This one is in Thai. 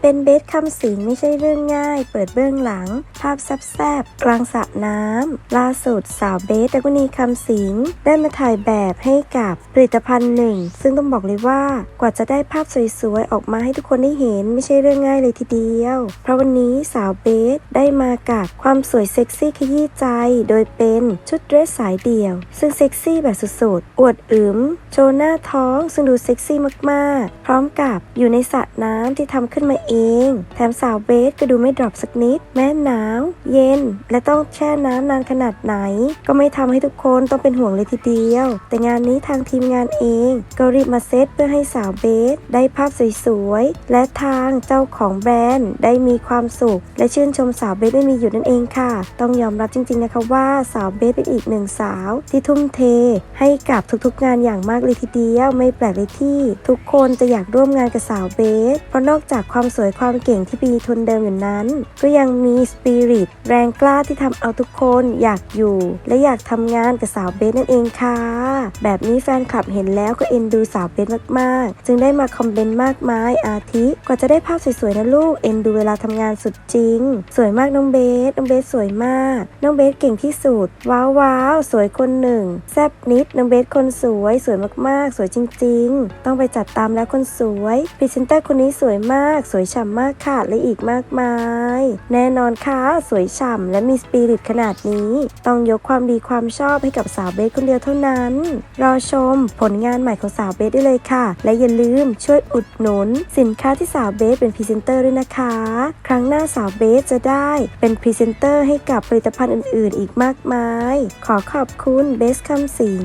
เป็นเบสคำสิงไม่ใช่เรื่องง่าย เปิดเบื้องหลัง ภาพแซบๆกลางสระน้ำล่าสุดสาวเบสดกุณีคำสิงได้มาถ่ายแบบให้กับผลิตภัณฑ์หนึ่ง ซึ่งต้องบอกเลยว่ากว่าจะได้ภาพสวยๆ ออกมาให้ทุกคนได้เห็นไม่ใช่เรื่องง่ายเลยทีเดียว เพราะวันนี้สาวเบสได้มากับความสวยเซ็กซี่ขยี้ใจ โดยเป็นชุดเดรสสายเดี่ยว ซึ่งเซ็กซี่แบบสุดๆอวดอึมโชว์หน้าท้องซึ่งดูเซ็กซี่มากๆ พร้อมกับอยู่ในสระน้ำที่ทำขึ้นมาเอง แถมสาวเบสก็ดูไม่ดรอปสักนิด แม้หนาว เย็น และต้องแช่น้ำนานขนาดไหน ก็ไม่ทำให้ทุกคนต้องเป็นห่วงเลยทีเดียว แต่งานนี้ทางทีมงานเองก็รีบมาเซตเพื่อให้สาวเบสได้ภาพสวยๆ และทางเจ้าของแบรนด์ได้มีความสุข และชื่นชมสาวเบสได้มีอยู่นั่นเองค่ะ ต้องยอมรับจริงๆนะคะว่าสาวเบสเป็นอีกหนึ่งสาว ที่ทุ่มเท ให้กับทุกๆงานอย่างมากเลยทีเดียว ไม่แปลกเลยที่ ทุกคนจะอยากร่วมงานกับสาวเบสเพราะนอกจากความสวยความเก่งที่มีทุนเดิมอยู่นั้น ก็ยังมีสปิริตแรงกล้าที่ทำเอาทุกคนอยากอยู่ และอยากทำงานกับสาวเบสนั่นเองค่ะ แบบนี้แฟนคลับเห็นแล้วก็เอ็นดูสาวเบสมากๆ จึงได้มาคอมเมนต์มากมายอาทิกว่าจะได้ภาพสวยๆนะลูกเอ็นดูเวลาทำงานสุดจริง สวยมากน้องเบสน้องเบสสวยมาก น้องเบสเก่งที่สุด ว้าวว้าวสวยคนหนึ่งแซบนิดน้องเบสคนสวยสวยมากๆ สวยจริง ๆ ต้องไปจัดตามแล้วคนสวยพรีเซนเตอร์คนนี้สวยมากสวยวยฉ่ำมากค่ะและอีกมากมาย แน่นอนค่ะสวยฉ่ำและมีสปิริตขนาดนี้ ต้องยกความดีความชอบให้กับสาวเบสคนเดียวเท่านั้น รอชมผลงานใหม่ของสาวเบสได้เลยค่ะ และอย่าลืมช่วยอุดหนุน สินค้าที่สาวเบสเป็นพรีเซนเตอร์ด้วยนะคะ ครั้งหน้าสาวเบสจะได้เป็นพรีเซนเตอร์ให้กับผลิตภัณฑ์อื่น ๆ อีกมากมาย ขอขอบคุณเบสคำสิง